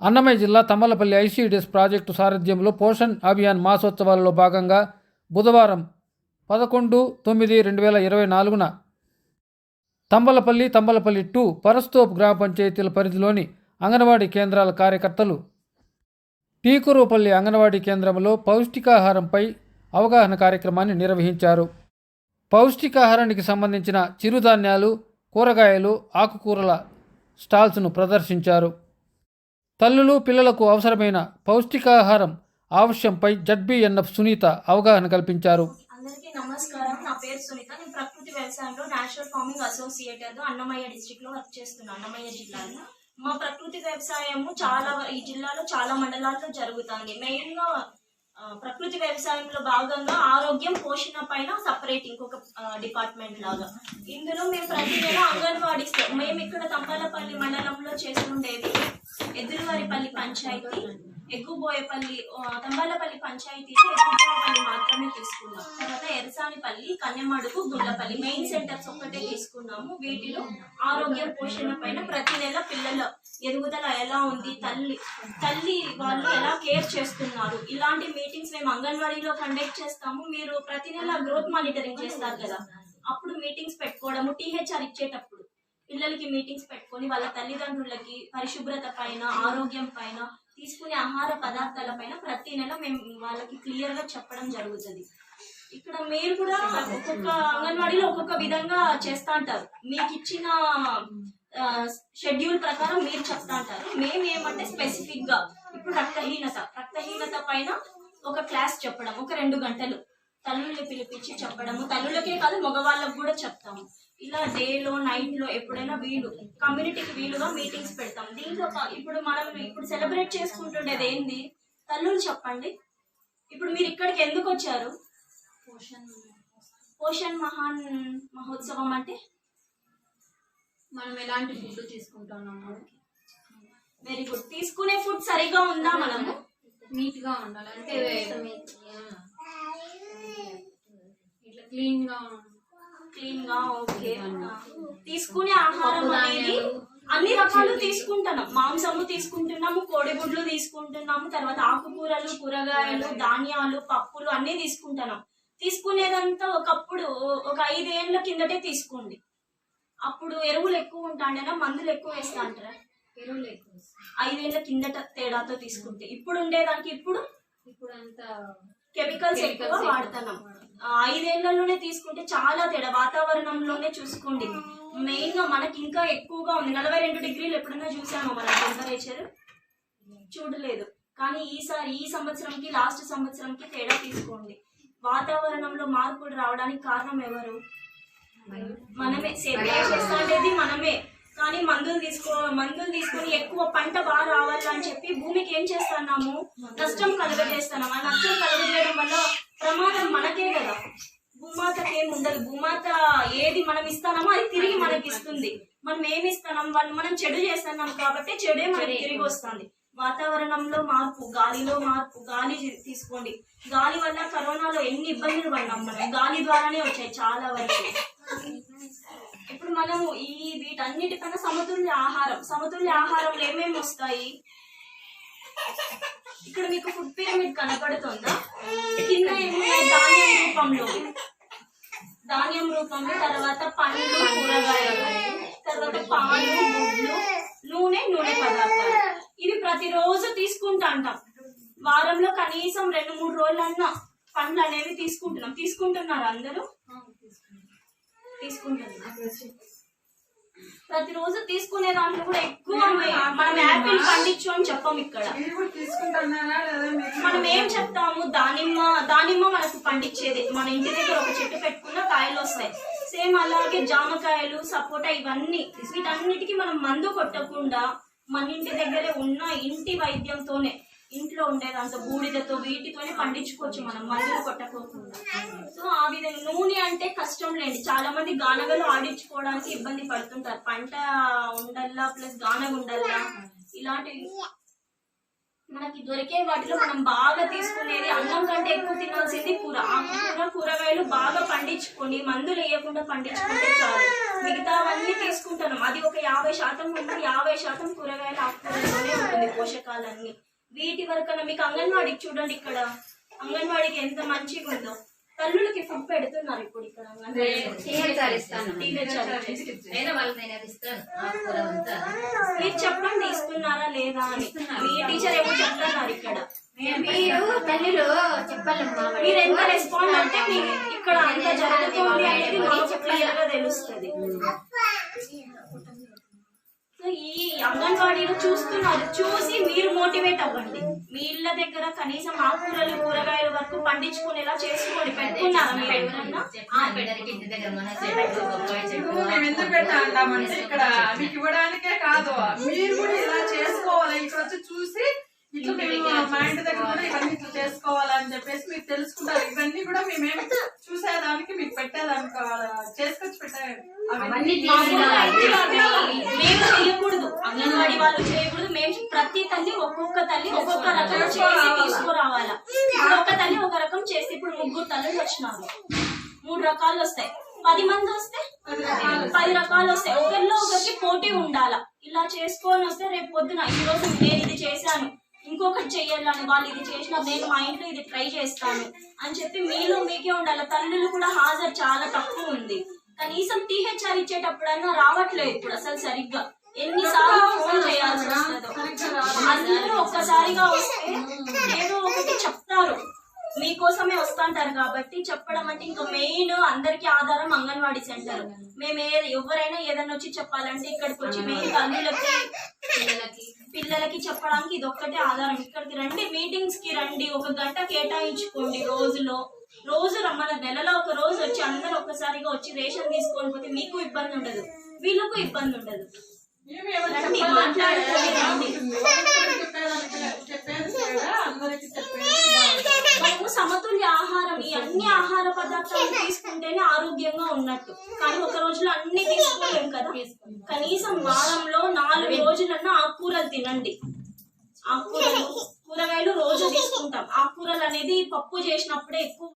అన్నమయ్య జిల్లా Tammalapalli ICDS project సారథ్యంలో పోషణ్ అభియాన్ మాసోత్సవాలలో భాగంగా బుధవారం పదకొండు తొమ్మిది రెండు వేల ఇరవై నాలుగున తంబలపల్లి తంబలపల్లి టూ పరస్తోప్ గ్రామ పంచాయతీల పరిధిలోని అంగన్వాడీ కేంద్రాల కార్యకర్తలు టీకురుపల్లి అంగన్వాడీ కేంద్రంలో పౌష్టికాహారంపై అవగాహన కార్యక్రమాన్ని నిర్వహించారు. పౌష్టికాహారానికి సంబంధించిన చిరుధాన్యాలు కూరగాయలు ఆకుకూరల స్టాల్స్ను ప్రదర్శించారు. తల్లులు పిల్లలకు అవసరమైన పౌష్టికాహారం ఆవశ్యంపై జడ్బీఎన్ఎఫ్ సునీత అవగాహన కల్పించారు. అందరికీ నమస్కారం. నా పేరు సునీత. నేను ప్రకృతి వ్యవసాయంలో నేషనల్ ఫార్మింగ్ అసోసియేటర్ అన్నమయ్య డిస్ట్రిక్ట్లో వర్క్ చేస్తున్నాను అన్నమయ్య జిల్లాలో. మా ప్రకృతి వ్యవసాయము చాలా ఈ జిల్లాలో చాలా మండలాల్లో జరుగుతుంది. మెయిన్గా ప్రకృతి వ్యవసాయంలో భాగంగా ఆరోగ్యం పోషణ పైన సపరేట్ ఇంకొక డిపార్ట్మెంట్ లాగా. ఇందులో మేము ప్రతి నెల అంగన్వాడీస్ మేము ఇక్కడ తంపాలపల్లి మండలంలో చేస్తుండేది ఎదురువారిపల్లి పంచాయతీ ఎగ్గుబోయపల్లి తంబాలపల్లి పంచాయతీ ఎగ్గుబోయపల్లి మాత్రమే తీసుకున్నాం. తర్వాత ఎరసానిపల్లి కన్నెమడుగు గుళ్ళపల్లి మెయిన్ సెంటర్స్ ఒక్కటే తీసుకున్నాము. వీటిలో ఆరోగ్య పోషణ పైన ప్రతి నెల పిల్లల ఎదుగుదల ఎలా ఉంది తల్లి తల్లి వాళ్ళు ఎలా కేర్ చేస్తున్నారు? ఇలాంటి మీటింగ్స్ మేము అంగన్వాడీలో కండక్ట్ చేస్తాము. మీరు ప్రతి నెల గ్రోత్ మానిటరింగ్ చేస్తారు కదా. అప్పుడు మీటింగ్స్ పెట్టుకోవడము టీహెచ్ఆర్ ఇచ్చేటప్పుడు. పిల్లలకి మీటింగ్స్ పెట్టుకొని వాళ్ళ తల్లిదండ్రులకి పరిశుభ్రత పైన ఆరోగ్యం పైన తీసుకునే ఆహార పదార్థాల పైన ప్రతి నెల మేము వాళ్ళకి క్లియర్గా చెప్పడం జరుగుతుంది. ఇక్కడ మీరు కూడా ఒక్కొక్క అంగన్వాడీలో ఒక్కొక్క విధంగా చేస్తా అంటారు. మీకు ఇచ్చిన షెడ్యూల్ ప్రకారం మీరు చెప్తా అంటారు. మేము ఏమంటే స్పెసిఫిక్గా ఇప్పుడు రక్తహీనత రక్తహీనత పైన ఒక క్లాస్ చెప్పడం ఒక రెండు గంటలు. తల్లుల్ని పిలిపించి చెప్పడము. తల్లులకే కాదు మగవాళ్ళకు కూడా చెప్తాము. ఇలా డేలో నైట్లో ఎప్పుడైనా వీలు కమ్యూనిటీకి వీలుగా మీటింగ్స్ పెడతాం. దీంట్లో ఇప్పుడు మనం ఇప్పుడు సెలబ్రేట్ చేసుకుంటుండేది ఏంది? తల్లులు చెప్పండి. ఇప్పుడు మీరు ఇక్కడికి ఎందుకు వచ్చారు? పోషణ్ మహాన్ మహోత్సవం అంటే? మనం ఎలాంటి ఫుడ్ తీసుకుంటున్నాము వెరీ గుడ్ తీసుకునే ఫుడ్ సరిగా ఉందా మనము? నీట్గా ఉండాలి. అంటే క్లీన్గా క్లీన్గా ఓకే తీసుకునే ఆహారం అనేది అన్ని రకాలు తీసుకుంటున్నాం. మాంసము తీసుకుంటున్నాము కోడిగుడ్లు తీసుకుంటున్నాము తర్వాత ఆకుకూరలు కూరగాయలు ధాన్యాలు పప్పులు అన్ని తీసుకుంటున్నాం. తీసుకునేదంతా ఒకప్పుడు ఒక ఐదేళ్ళ కిందటే తీసుకోండి. అప్పుడు ఎరువులు ఎక్కువ ఉంటాండేనా? మందులు ఎక్కువ వేస్తా అంటారా ఎరువులు ఎక్కువ. ఐదేళ్ళ కిందట తేడాతో తీసుకుంటే. ఇప్పుడు ఉండేదానికి ఇప్పుడు? ఇప్పుడు అంతా కెమికల్స్ ఎక్కువ వాడుతున్నాం. ఐదేళ్ళలోనే తీసుకుంటే చాలా తేడా. వాతావరణంలోనే చూసుకోండి. మెయిన్గా మనకి ఇంకా ఎక్కువగా ఉంది. నలభై రెండు డిగ్రీలు ఎప్పుడైనా చూసామా మన టెంపరేచర్ చూడలేదు. కానీ ఈసారి ఈ సంవత్సరంకి లాస్ట్ సంవత్సరంకి తేడా తీసుకోండి. వాతావరణంలో మార్పులు రావడానికి కారణం ఎవరు? మనమే. సేద్యం చేస్తాండేది మనమే. కానీ మందులు తీసుకో మందులు తీసుకొని ఎక్కువ పంట బాగా రావాలని చెప్పి భూమికి ఏం చేస్తున్నాము? నష్టం కలుగజేస్తున్నాం ఆ నష్టం కలుగజేయడం వల్ల ప్రమాదం మనకే కదా. భూమాతకి ఏం ఉండదు. భూమాత ఏది మనం ఇస్తామో అది తిరిగి మనకి ఇస్తుంది. మనం ఏమి ఇస్తున్నాం? వాళ్ళు మనం చెడు చేస్తున్నాం కాబట్టి చెడే మనకి తిరిగి వస్తుంది. వాతావరణంలో మార్పు గాలిలో మార్పు గాలి తీసుకోండి. గాలి వల్ల కరోనాలో ఎన్ని ఇబ్బందులు పడినాం మనం? గాలి ద్వారానే వచ్చాయి చాలా వరకు. ఇప్పుడు మనము ఈ వీటన్నిటికన్నా సమతుల్య ఆహారం సమతుల్య ఆహారంలో ఏమేమి వస్తాయి? ఇక్కడ మీకు ఫుడ్ పిరమిడ్ కనపడుతుందా? కింద ఏమున్నాయి ధాన్యం రూపంలో. ధాన్యం రూపంలో తర్వాత పండ్లు కూరగాయలు తర్వాత పాలు గుడ్లు నూనె నూనె పదార్థాలు. ఇవి ప్రతిరోజు తీసుకుంటా అంటాం వారంలో కనీసం రెండు మూడు రోజులన్నా పండ్లు అనేవి తీసుకుంటున్నాం. తీసుకుంటున్నారు అందరూ? తీసుకుంటున్నారు ప్రతిరోజు తీసుకునే దాంట్లో కూడా ఎక్కువ మనం యాపిల్ పండించు అని చెప్పం ఇక్కడ. మనం ఏం చెప్తాము? దానిమ్మ దానిమ్మ మనకు పండించేది. మన ఇంటి దగ్గర ఒక చెట్టు పెట్టుకున్న కాయలు వస్తాయి. సేమ్ అలాగే జామకాయలు సపోటా ఇవన్నీ వీటన్నిటికీ మనం మందు కొట్టకుండా మన ఇంటి దగ్గరే ఉన్న ఇంటి వైద్యంతోనే ఇంట్లో ఉండేదంత బూడిదతో వీటితోనే పండించుకోవచ్చు మనం మందులు కొట్టకోకుండా విధంగా నూనె అంటే కష్టం లేండి. చాలా మంది గానగలు ఆడించుకోవడానికి ఇబ్బంది పడుతుంటారు. పంట ఉండల్లా ప్లస్ గానగ ఉండల్లా ఇలాంటివి మనకి దొరికే వాటిలో మనం బాగా తీసుకునేది అన్నం కంటే ఎక్కువ తినాల్సింది కూర. ఆ కూర కూరగాయలు బాగా పండించుకొని మందులు వేయకుండా పండించుకుంటే చాలు. మిగతావన్నీ తీసుకుంటున్నాం అది ఒక యాభై శాతం ఉంటుంది. యాభై శాతం కూరగాయలు ఆకుకూరలోనే ఉంటుంది పోషకాలన్నీ. వీటి వరకన్నా మీకు అంగన్వాడికి చూడండి ఇక్కడ. అంగన్వాడికి ఎంత మంచిగా ఉందో తల్లులకి ఫుడ్ పెడుతున్నారు ఇప్పుడు ఇక్కడ. మీరు చెప్పండి ఇస్తున్నారా లేదా అని? మీ టీచర్ ఏమో చెప్తున్నారు ఇక్కడ. మీరు తల్లిలో చెప్పాలమ్మా. మీరు ఎంత రెస్పాండ్ అంటే మీకు ఇక్కడ అంత జరుగుతుంది అనేది గా తెలుస్తుంది. ఈ అంగన్వాడీలో చూస్తున్నారు. చూసి మీరు మోటివేట్ అవ్వండి. మీ ఇళ్ళ దగ్గర కనీసం ఆకుకూరలు కూరగాయల వరకు పండించుకునేలా చేసుకోండి పెట్టుకున్నారా మీరు? ఎవరన్నా మేము ఎందుకు పెట్టా అంటామంటే ఇక్కడ మీకు ఇవ్వడానికే కాదు. మీరు కూడా ఇలా చేసుకోవాలి. ఇక్కడ వచ్చి చూసి ఇట్లా మేము మా ఇంటి దగ్గర కూడా ఇవన్నీ ఇట్లా చేసుకోవాలని చెప్పేసి మీరు తెలుసుకుంటారు. ఇవన్నీ కూడా మేమేమి చూసేదానికి మీకు పెట్టేదానికి చేసుకొచ్చి పెట్టే అవన్నీ మేము చేయకూడదు. అంగన్వాడీ వాళ్ళు చేయకూడదు. మేము ప్రతి తల్లి ఒక్కొక్క తల్లి ఒక్కొక్క రకం చేసి తీసుకురావాలా? ఇప్పుడు ఒక తల్లి ఒక రకం చేస్తే ఇప్పుడు ముగ్గురు తల్లులు వచ్చినారు. మూడు రకాలు వస్తాయి. పది మంది వస్తే? పది రకాలు వస్తాయి. ఒకరిలో ఒకరికి పోటీ ఉండాలా? ఇలా చేసుకొని వస్తే రేపు పొద్దున ఈ రోజు నేను ఇది చేశాను. ఇంకొకటి చెయ్యాలని వాళ్ళు ఇది చేసిన నేను మా ఇంట్లో ఇది ట్రై చేస్తాను అని చెప్పి మీలో మీకే ఉండాలి. తల్లులు కూడా హాజరు చాలా తక్కువ ఉంది. కనీసం టీహెచ్ఆర్ ఇచ్చేటప్పుడైనా రావట్లేదు ఇప్పుడు అసలు సరిగ్గా. ఎన్నిసార్లు ఫోన్ చేయాల్సి వస్తుందో అందరూ ఒక్కసారిగా వస్తే ఏదో ఒకటి చెప్తారు. మీకోసమే వస్తుంటారు కాబట్టి చెప్పడం అంటే ఇంకా మెయిన్ అందరికి ఆధారం అంగన్వాడీ సెంటర్. మేము ఏ ఎవరైనా ఏదైనా వచ్చి చెప్పాలంటే ఇక్కడికి వచ్చి మెయిన్ తల్లులకి పిల్లలకి. పిల్లలకి చెప్పడానికి ఇది ఒక్కటే ఆధారం. ఇక్కడికి రండి మీటింగ్స్కి రండి ఒక గంట కేటాయించుకోండి రోజులో. రోజు రమ్మన్న నెలలో ఒక రోజు వచ్చి అందరు ఒక్కసారిగా వచ్చి రేషన్ తీసుకొని పోతే మీకు ఇబ్బంది ఉండదు వీళ్ళకు ఇబ్బంది ఉండదు మేము సమతుల్య ఆహారం ఈ అన్ని ఆహార పదార్థాలు తీసుకుంటేనే ఆరోగ్యంగా ఉన్నట్టు. కానీ ఒక రోజులో అన్ని తీసుకోలేం కదా? కనీసం వారంలో నాలుగు రోజులన్నా ఆకుకూరలు తినండి. ఆకుకూరలు కూరగాయలు రోజు తీసుకుంటాం. ఆకుకూరలు అనేది పప్పు చేసినప్పుడే ఎక్కువ